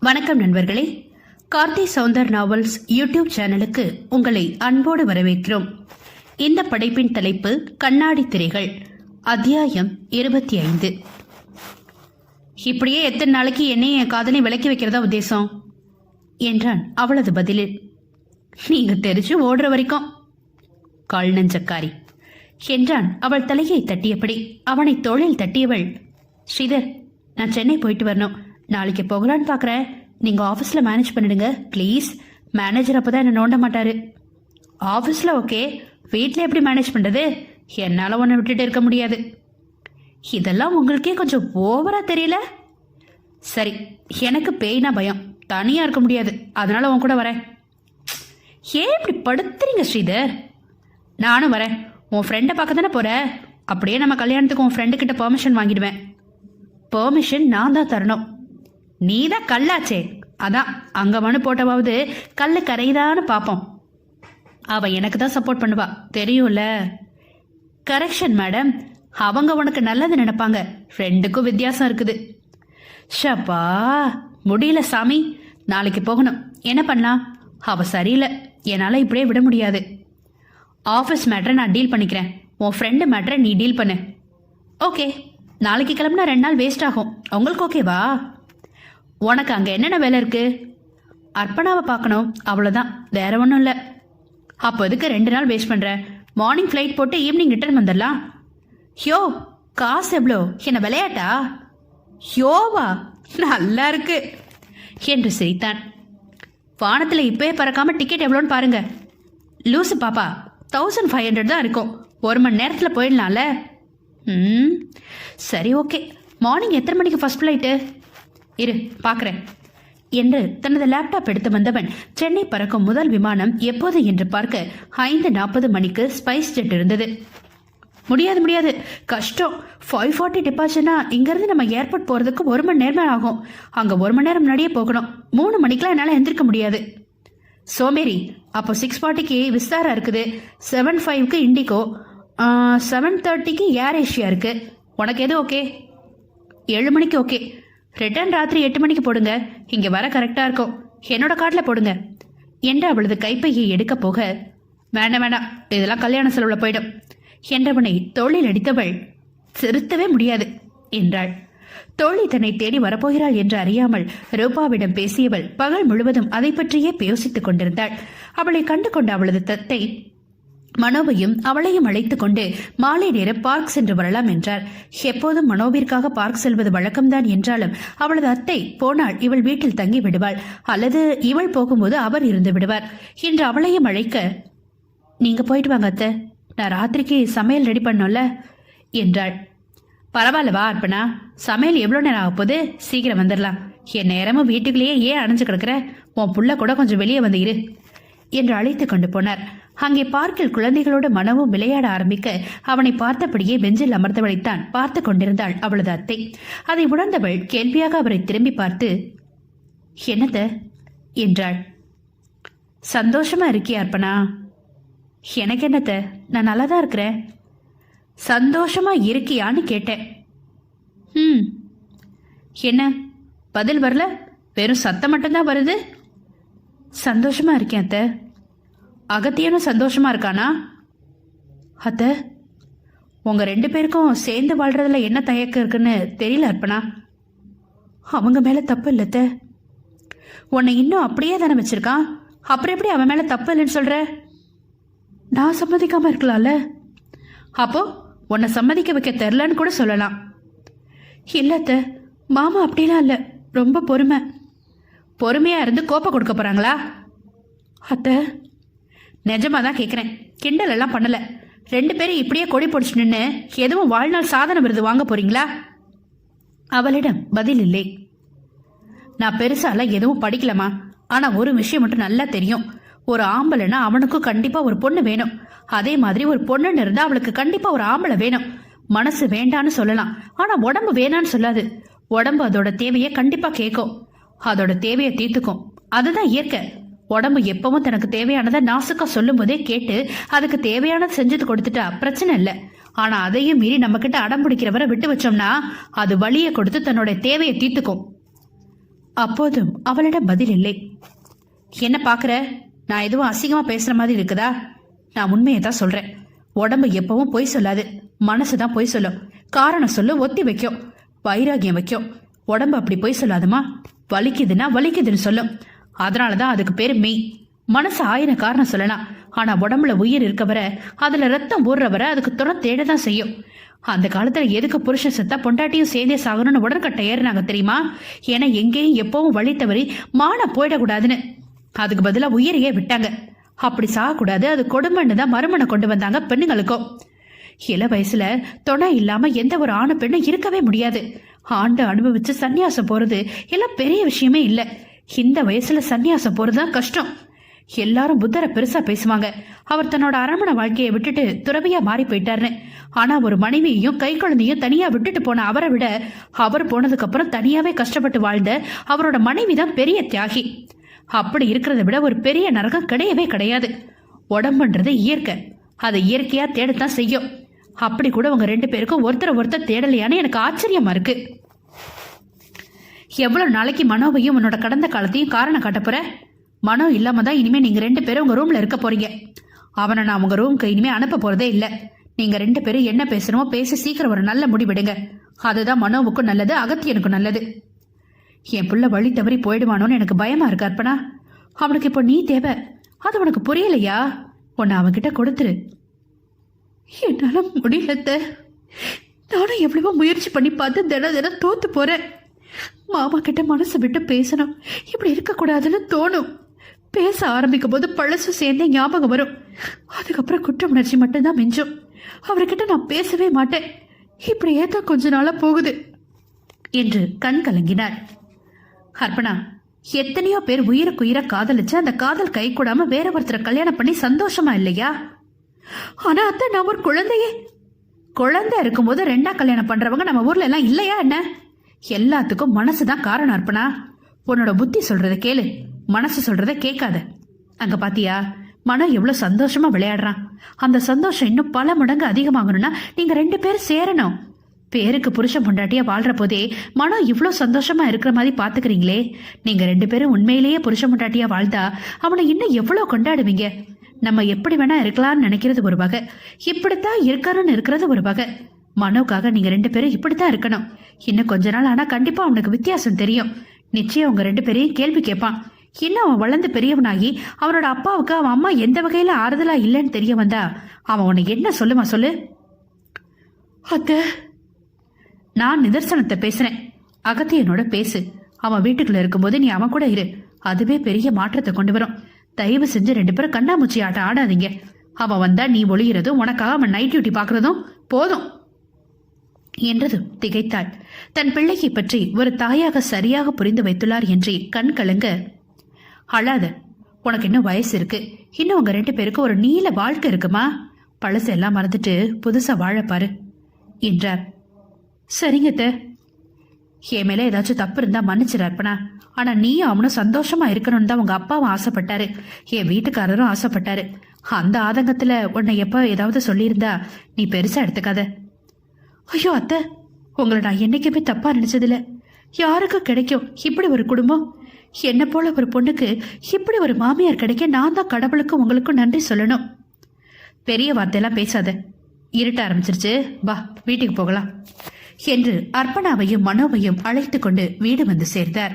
வணக்கம் நண்பர்களே. Karthi Soundar novels YouTube சேனலுக்கு உங்களை அன்போடு வரவேற்கிறோம். இந்த படைப்பின் தலைப்பு கண்ணாடி திரைகள் அத்தியாயம் இருபத்தி ஐந்து. இப்படியே எத்தனை நாளைக்கு என்னையும் என் காதலை விளக்கி வைக்கிறதா உத்தேசம்? என்றான் அவளது பதிலில். நீங்க தெரிஞ்சு ஓடுற வரைக்கும். கால் நெஞ்சக்காரி. என்றான் அவள் தலையை தட்டியபடி. அவனை தோளில் தட்டியவள் ஸ்ரீதர் நான் சென்னை போயிட்டு வரணும். நாளைக்கு போகலான்னு பார்க்குறேன் நீங்கள் ஆஃபீஸில் மேனேஜ் பண்ணிடுங்க ப்ளீஸ் மேனேஜர் அப்போ தான் என்னை நோண்ட மாட்டார். ஆஃபீஸில் ஓகே வீட்டில் எப்படி மேனேஜ் பண்ணுறது என்னால் ஒன்றை விட்டுட்டு இருக்க முடியாது. இதெல்லாம் உங்களுக்கே கொஞ்சம் ஓவரா தெரியல? சரி எனக்கு பேய்னா பயம். தனியாக இருக்க முடியாது. அதனால உன் கூட வரேன். ஏன் இப்படி படுத்துறீங்க ஸ்ரீதர்? நானும் வரேன். உன் ஃப்ரெண்டை பார்க்க தானே போற? அப்படியே நம்ம கல்யாணத்துக்கு உன் ஃப்ரெண்டு கிட்ட பெர்மிஷன் வாங்கிடுவேன். பெர்மிஷன் நான் தான் தரணும். நீ தான் கல்லாச்சே. அதான் அங்க மனு போட்டவாவது கல்லு கரையுதான்னு பார்ப்போம் அவ எனக்கு தான் சப்போர்ட் பண்ணுவா. தெரியும்ல? கரெக்ஷன் மேடம் அவங்க உனக்கு நல்லது நினைப்பாங்க. ரெண்டுக்கும் வித்தியாசம் இருக்குது. ஷப்பா முடியல சாமி. நாளைக்கு போகணும். என்ன பண்ணலாம் அவ சரியில்லை. என்னால் இப்படியே விட முடியாது. ஆஃபீஸ் மேட்டரை நான் டீல் பண்ணிக்கிறேன். உன் ஃப்ரெண்டு மேட்ரை நீ டீல் பண்ணு. ஓகே நாளைக்கு கிளம்புனா ரெண்டு நாள் வேஸ்ட் ஆகும். உங்களுக்கு ஓகேவா உனக்கு அங்கே என்னென்ன வேலை இருக்கு? அர்ப்பணாவை பார்க்கணும். அவ்வளோதான் வேற ஒன்றும் இல்லை. அப்போ எதுக்கு ரெண்டு நாள் வேஸ்ட் பண்ணுற மார்னிங் ஃப்ளைட் போட்டு ஈவினிங் ரிட்டர்ன் வந்துடலாம். ஹியோ காசு எவ்வளோ? என்ன விளையாட்டா? ஹியோவா? நல்லா இருக்கு. என்று சிரித்தான். வானத்தில் இப்போயே பறக்காம டிக்கெட் எவ்வளோன்னு பாருங்க. லூசு பாப்பா தௌசண்ட் ஃபைவ் ஹண்ட்ரட் தான் இருக்கும். ஒரு மணி நேரத்தில் போயிடலாம்ல? ம் சரி ஓகே மார்னிங் எத்தனை மணிக்கு ஃபர்ஸ்ட் ஃப்ளைட்டு இரு பார்க்குறேன். என்று தனது லேப்டாப் எடுத்து வந்தவன் சென்னை பறக்கும் முதல் விமானம் எப்போது என்று பார்க்க ஐந்து நாற்பது மணிக்கு ஸ்பைஸ் ஜெட் இருந்தது. முடியாது முடியாது. கஷ்டம். ஃபைவ் ஃபார்ட்டி டிபார்ச்சர்னா இங்கேருந்து நம்ம ஏர்போர்ட் போகிறதுக்கு ஒரு மணி நேரம் ஆகும். அங்கே ஒரு மணி நேரம் முன்னாடியே போகணும். மூணு மணிக்கெலாம் என்னால் எந்திரிக்க முடியாது. சோமேரி அப்போ சிக்ஸ் ஃபார்ட்டிக்கு விஸ்தாரா இருக்குது. செவன் ஃபைவ்க்கு இண்டிகோ. செவன் தேர்ட்டிக்கு ஏர் ஏஷியா இருக்குது உனக்கு எது ஓகே ஏழு மணிக்கு ஓகே ரிட்டர்ன் ராத்திரி எட்டு மணிக்கு போடுங்க. இங்கே வர கரெக்டாக இருக்கும். என்னோட கார்டில் போடுங்க. என்று அவளது கைப்பையை எடுக்க போக வேண்டாம் வேண்டாம் இதெல்லாம் கல்யாண செலவில் போயிடும். என்றவனை தோளில் அடித்தவள் சிறுத்தவே முடியாது என்றாள். தோழி தன்னை தேடி வரப்போகிறாள் என்று அறியாமல் ரூபாவிடம் பேசியவள் பகல் முழுவதும் அதை பற்றியே யோசித்துக் கொண்டிருந்தாள். அவளை கண்டு கொண்ட அவளது தத்தை மனோவையும் அவளையும் அழைத்துக் கொண்டு மாலை நேர பார்க் சென்று வரலாம் என்றார். எப்போதும் மனோவிற்காக பார்க் செல்வது வழக்கம்தான் என்றாலும் அவளது அத்தை போனால் இவள் வீட்டில் தங்கி விடுவாள். அல்லது இவள் போகும்போது அவர் இருந்து விடுவார். என்று அவளையும் அழைக்க நீங்க போயிட்டு வாங்க அத்தை. நான் ராத்திரிக்கு சமையல் ரெடி பண்ணோம்ல என்றாள். பரவாயில்லவா அர்ப்பணா? சமையல் எவ்வளோ நேரம் ஆக சீக்கிரம் வந்துடலாம் என் நேரமும் வீட்டுக்குள்ளேயே ஏன் அணைஞ்சு கிடக்குற? உன் புள்ள கூட கொஞ்சம் வெளியே வந்து இரு என்று அழைத்து கொண்டு போனார். அங்கே பார்க்கில் குழந்தைகளோடு மனமும் விளையாட ஆரம்பிக்க அவனை பார்த்தபடியே பெஞ்சில் அமர்ந்தவளைத்தான் பார்த்து கொண்டிருந்தாள் அவளது அத்தை. அதை உணர்ந்தவள் கேள்வியாக அவரை திரும்பி பார்த்து என்னத்த என்றாள். சந்தோஷமா இருக்கியா அர்ப்பனா எனக்கு என்னத்த நான் நல்லா தான் இருக்கிறேன். சந்தோஷமா இருக்கியான்னு கேட்டேன். ம் என்ன? பதில் வரல? வெறும் சத்தம் மட்டும்தான் வருது? சந்தோஷமா இருக்கேன் அத்தை. அகத்தியனும் சந்தோஷமா இருக்கானா? அத்தை உங்க ரெண்டு பேருக்கும் சேர்ந்து வாழ்றதுல என்ன தயக்கம் இருக்குன்னு தெரியல அர்ப்பணா அவங்க மேல தப்பு இல்லத்த உன்னை இன்னும் அப்படியே தானே வச்சிருக்கான்? அப்புறம் எப்படி அவன் மேல தப்பு இல்லைன்னு சொல்ற? நான் சம்மதிக்காம இருக்கலாம்ல. அப்போ உன்னை சம்மதிக்க வைக்க தெரிலன்னு கூட சொல்லலாம். இல்லத்த மாமா அப்படிலாம் இல்லை. ரொம்ப பொறுமை. பொறுமையா இருந்து கோப்பை கொடுக்க போறாங்களா? அத்தை நிஜமா தான் கேட்குறேன் கிண்டல் எல்லாம் பண்ணல. ரெண்டு பேரும் இப்படியே கொடி பிடிச்சு நின்று எதுவும் வாழ்நாள் சாதனம் விருது வாங்க போறீங்களா? அவளிடம் பதில் இல்லை. நான் பெருசாலாம் எதுவும் படிக்கலமா ஆனா ஒரு விஷயம் மட்டும் நல்லா தெரியும். ஒரு ஆம்பளைனா அவனுக்கும் கண்டிப்பா ஒரு பொண்ணு வேணும். அதே மாதிரி ஒரு பொண்ணுன்னு இருந்தா அவளுக்கு கண்டிப்பா ஒரு ஆம்பளை வேணும். மனசு வேண்டான்னு சொல்லலாம். ஆனா உடம்பு வேணான்னு சொல்லாது. உடம்பு அதோட தேவையை கண்டிப்பா கேட்கும். அதோட தேவையை தீர்த்துக்கும். அதுதான் இயற்கை. உடம்பு எப்பவும் தனக்கு தேவையானதை நாசுக்கா சொல்லும் போதே கேட்டு அதுக்கு தேவையானதை செஞ்சது கொடுத்துட்டா பிரச்சனை இல்லை. ஆனா அதையும் மீறி நம்ம கிட்ட அடம் பிடிக்கிறவரை விட்டு வச்சோம்னா அது வழியை கொடுத்து தன்னோட தேவையை தீர்த்துக்கும். அப்போதும் அவளிடம் பதில் இல்லை. என்ன பாக்குற நான் எதுவும் அசிங்கமா பேசுற மாதிரி இருக்குதா? நான் உண்மையை தான் சொல்றேன். உடம்பு எப்பவும் பொய் சொல்லாது. மனசு தான் பொய் சொல்லும். காரணம் சொல்ல ஒத்தி வைக்கும். வைராகியம் வைக்கும். உடம்பு அப்படி பொய் சொல்லாதுமா? வலிக்குதுன்னா வலிக்குதுன்னு சொல்லும். அதனால தான் அதுக்கு பேர் மெய். மனசு ஆயிரம் காரணம் சொல்லலாம். ஆனா உடம்புல உயிர் இருக்க வர அதுல ரத்தம் ஊறுற வர அதுக்கு துணை தேட தான் செய்யும். அந்த காலத்துல எதுக்கு புருஷன் செத்தா பொண்டாட்டியும் சேர்ந்தே சாகணும்னு உடற்கட்டை ஏறினாங்க தெரியுமா? ஏன்னா எங்கேயும் எப்பவும் வழி தவறி மானம் போயிடக்கூடாதுன்னு. அதுக்கு பதிலா உயிரையே விட்டாங்க. அப்படி சாகக்கூடாது அது கொடுமைன்னு தான் மறுமணம் கொண்டு வந்தாங்க பெண்ணுங்களுக்கும். இள வயசுல துணை இல்லாம எந்த ஒரு ஆணு பெண்ணும் இருக்கவே முடியாது. ஆண்டு அனுபவிச்சு சன்னியாசம் போறது எல்லாம் பெரிய விஷயமே இல்லை. இந்த வயசுல சன்னியாசம் போறதுதான் கஷ்டம். எல்லாரும் புத்தரை பெருசா பேசுவாங்க. அவர் தன்னோட அரமண வாழ்க்கையை விட்டுட்டு துறவியா மாறி போயிட்டாருன்னு. ஆனா ஒரு மனைவியையும் கை குழந்தையும் தனியா விட்டுட்டு போன அவரை விட அவர் போனதுக்கு அப்புறம் தனியாவே கஷ்டப்பட்டு வாழ்ந்த அவரோட மனைவி தான் பெரிய தியாகி. அப்படி இருக்கிறத விட ஒரு பெரிய நரகம் கிடையவே கிடையாது. உடம்புன்றது இயற்கை. அதை இயற்கையா தேடத்தான் செய்யும். அப்படி கூட உங்க ரெண்டு பேருக்கும் ஒருத்தர் ஒருத்தர் தேடலையான்னு எனக்கு ஆச்சரியமா இருக்கு. எவ்வளவு நாளைக்கு மனோவையும் உன்னோட கடந்த காலத்தையும் காரணம் காட்ட போற? மனோ இல்லாம தான் இனிமே நீங்க ரெண்டு பேரும் உங்க ரூம்ல இருக்க போறீங்க. அவனை நான் உங்க ரூம்க்கு இனிமே அனுப்ப போறதே இல்லை. நீங்க ரெண்டு பேரும் என்ன பேசணுமோ பேசி சீக்கிரம் ஒரு நல்ல முடிவெடுங்க அதுதான் மனோவுக்கும் நல்லது அகத்தியனுக்கும் நல்லது. என் புள்ள வழி தவறி போயிடுவானோன்னு எனக்கு பயமா இருக்கு அர்ப்பணா அவனுக்கு இப்போ நீ தேவை. அது உனக்கு புரியலையா? உன்னை அவன்கிட்ட கொடுத்துரு. என்னால முடியலத்த. நானும் எவ்வளவோ முயற்சி பண்ணி பார்த்து தின தினம் தோத்து போறேன். மாமா கிட்ட மனசு விட்டு பேசணும். இப்படி இருக்கக்கூடாதுன்னு தோணும். பேச ஆரம்பிக்கும் போது பழசு சேர்ந்தே ஞாபகம் வரும். அதுக்கப்புறம் குற்ற உணர்ச்சி மட்டும்தான் மிஞ்சும். அவர்கிட்ட நான் பேசவே மாட்டேன். இப்படியே தான் கொஞ்ச நாளா போகுது. என்று கண் கலங்கினார். அர்ப்பணா எத்தனையோ பேர் உயிருக்கு உயிரை காதலிச்சு அந்த காதல் கை கூடாம வேற ஒருத்தரை கல்யாணம் பண்ணி சந்தோஷமா இல்லையா? ஆனா அத்தை நான் ஒரு குழந்தையே. குழந்தை இருக்கும்போது ரெண்டா கல்யாணம் பண்றவங்க நம்ம ஊர்ல எல்லாம் இல்லையா என்ன? எல்லாத்துக்கும் மனசு தான் காரணம் அர்ப்பணா. உன்னோட புத்தி சொல்றத கேளு. மனசு சொல்றத கேட்காத. அங்க பாத்தியா? மனம் எவ்வளவு சந்தோஷமா விளையாடுறான். அந்த சந்தோஷம் இன்னும் பல மடங்கு அதிகமாகணும்னா நீங்க ரெண்டு பேரும் சேரணும். பேருக்கு புருஷன் பொண்டாட்டியா வாழ்ற போதே மனம் இவ்வளோ சந்தோஷமா இருக்கிற மாதிரி பாத்துக்கிறீங்களே. நீங்க ரெண்டு பேரும் உண்மையிலேயே புருஷன் பொண்டாட்டியா வாழ்ந்தா அவனை இன்னும் எவ்வளோ கொண்டாடுவீங்க? நம்ம எப்படி வேணா இருக்கலாம்னு நினைக்கிறது ஒரு வகை. இப்படித்தான் இருக்கணும்னு இருக்கிறது ஒரு வகை. மனோக்காக நீங்க ரெண்டு பேரும் இப்படித்தான் இருக்கணும். இன்னும் கொஞ்ச நாள் ஆனா கண்டிப்பா அவனுக்கு வித்தியாசம் தெரியும். நிச்சயம் உங்க ரெண்டு பேரையும் கேள்வி கேட்பான். இன்னும் அவன் வளர்ந்து பெரியவனாகி அவனோட அப்பாவுக்கு அவன் அம்மா எந்த வகையில ஆறுதலா இல்லைன்னு தெரிய வந்தா அவன் உன்னை என்ன சொல்லுமா சொல்லு? அத்தை. நான் நிதர்சனத்தை பேசுறேன். அகத்தியனோட பேசு. அவன் வீட்டுக்குள்ள இருக்கும்போது நீ அவன் கூட இரு. அதுவே பெரிய மாற்றத்தை கொண்டு வரும். தயவு செஞ்சு ரெண்டு பேரும் கண்ணாமூச்சி ஆட்டம் ஆடாதீங்க. அவன் வந்தா நீ ஒளிகிறதும் உனக்காக அவன் நைட் டியூட்டி பாக்குறதும் போதும். என்றதும் திகைத்தாள். தன் பிள்ளையை பற்றி ஒரு தாயாக சரியாக புரிந்து வைத்துள்ளார் என்று கண் கலங்க அழாத உனக்கு இன்னும் வயசு இருக்கு. இன்னும் உங்க ரெண்டு பேருக்கு ஒரு நீல வாழ்க்கை இருக்குமா? பழசு எல்லாம் மறந்துட்டு புதுசா வாழ என்றார். சரிங்க த என் மேல ஏதாச்சும் தப்பு இருந்தா மன்னிச்சிரு அர்ப்பணா. ஆனா நீயும் அவனும் சந்தோஷமா இருக்கணும்னு தான் உங்க அப்பாவும் ஆசைப்பட்டாரு. என் வீட்டுக்காரரும் ஆசைப்பட்டாரு. அந்த ஆதங்கத்துல உன்னை எப்ப ஏதாவது சொல்லியிருந்தா நீ பெருசா எடுத்துக்காத. ஐயோ அத்தை உங்களை நான் என்னைக்குமே தப்பா நினைச்சதில்ல. யாருக்கு கிடைக்கும் இப்படி ஒரு குடும்பம்? என்னை போல ஒரு பொண்ணுக்கு இப்படி ஒரு மாமியார் கிடைக்க நான் தான் கடவுளுக்கும் உங்களுக்கும் நன்றி சொல்லணும். பெரிய வார்த்தையெல்லாம் பேசாத. இருட்ட ஆரம்பிச்சிருச்சு. வா வீட்டுக்கு போகலாம். என்று அர்ப்பணாவையும் மனோவையும் அழைத்து கொண்டு வீடு வந்து சேர்ந்தார்.